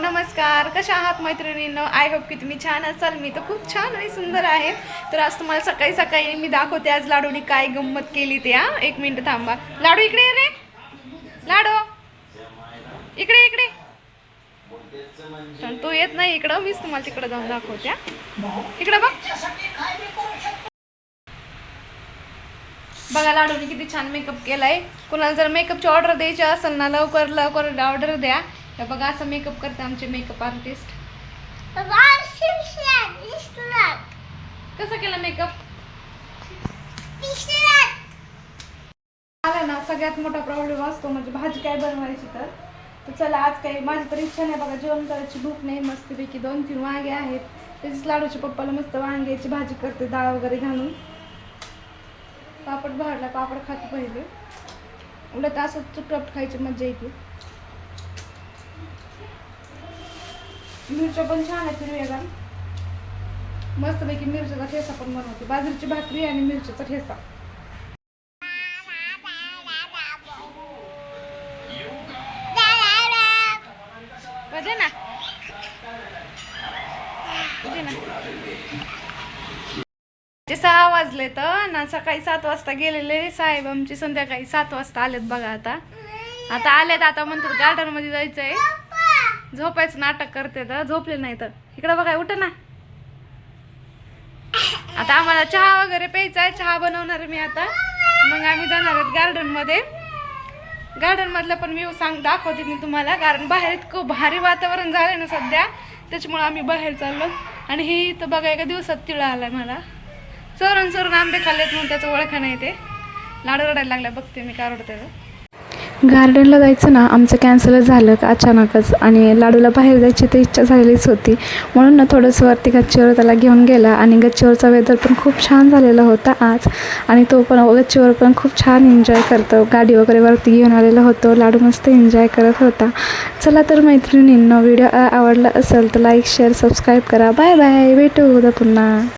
नमस्कार कशा आहात मैत्रिणींनो? आय होप की तुम्ही छान असाल. मी तर खूप छान आणि सुंदर आहे. तर आज तुम्हाला सकाळी सकाळी मी दाखवते. आज लाडूनी काय गंमत केली ते हा? एक मिनिट थांबा. लाडू इकडे रे. लाडू. इकडे इकडे. तो तू येत नाही इकडं. मीच तुम्हाला तिकडं जाऊन दाखवते इकडं बघ. बघा लाडूनी किती छान मेकअप केलाय. कोणाला जर मेकअपची ऑर्डर द्यायची असेल ना लवकर लवकर ऑर्डर द्या. तर बघा असं मेकअप करते आमचे मेकअप आर्टिस्ट कसं केलं मेकअप आला ना सगळ्यात मोठा प्रॉब्लेम असतो म्हणजे भाजी काय बनवायची तर. तर चला आज काही माझी तर इच्छा नाही बघा जेवण करायची भूक नाही मस्तपैकी दोन तीन वांगे आहेत. त्याचीच लाडूच्या पप्पाला मस्त वांग्याची भाजी करते डाळ वगैरे घालून. पापड भरला पापड खाते पहिले. उलट असं चुटपट खायची मजा येते. मिरच्या पण छान आहेत हिरव्याला मस्तपैकी मिरच्याचा ठेसा पण बनवते. बाजरीची भाकरी आणि मिरच्याचा ठेसा. ना. ते सहा वाजले तर ना सकाळी सात वाजता गेलेले साहेब. आमचे संध्याकाळी सात वाजता आलेत बघा आता. आता आलेत आता म्हणतात गार्डनमध्ये जायचंय. झोपायचं नाटक करते तर झोपले नाही तर. इकडं बघा उठ ना. आता आम्हाला चहा वगैरे प्यायचा आहे चहा बनवणार आहे मी आता. मग आम्ही जाणार आहेत गार्डनमध्ये. गार्डन मधलं पण व्ह्यू सांग दाखवते मी तुम्हाला. कारण बाहेर इतकं भारी वातावरण झालंय ना सध्या. त्याच्यामुळे आम्ही बाहेर चाललो. आणि हे इथं बघा एका दिवसात तिळा आलाय मला. चोरून चोरून आंबे खाल्लेत म्हणून त्याचं ओळखा नाही ते. लाडू रडायला लागल्या बघते मी काय रडते गार्डनला जायचं ना आमचं कॅन्सलच झालं का अचानकच. आणि लाडूला बाहेर जायची तर इच्छा झालेलीच होती. म्हणून ना थोडंसं वरती गच्चीवर त्याला घेऊन गेला. आणि गच्चीवरचा वेदर पण खूप छान झालेला होता आज. आणि तो पण गच्चीवर पण खूप छान एन्जॉय करतो. गाडी वगैरे वरती घेऊन आलेला होतो. लाडू मस्त एन्जॉय करत होता. चला तर मैत्रिणींनो व्हिडिओ आवडला असेल तर लाईक शेअर सबस्क्राईब करा. बाय बाय भेटू उद्या पुन्हा.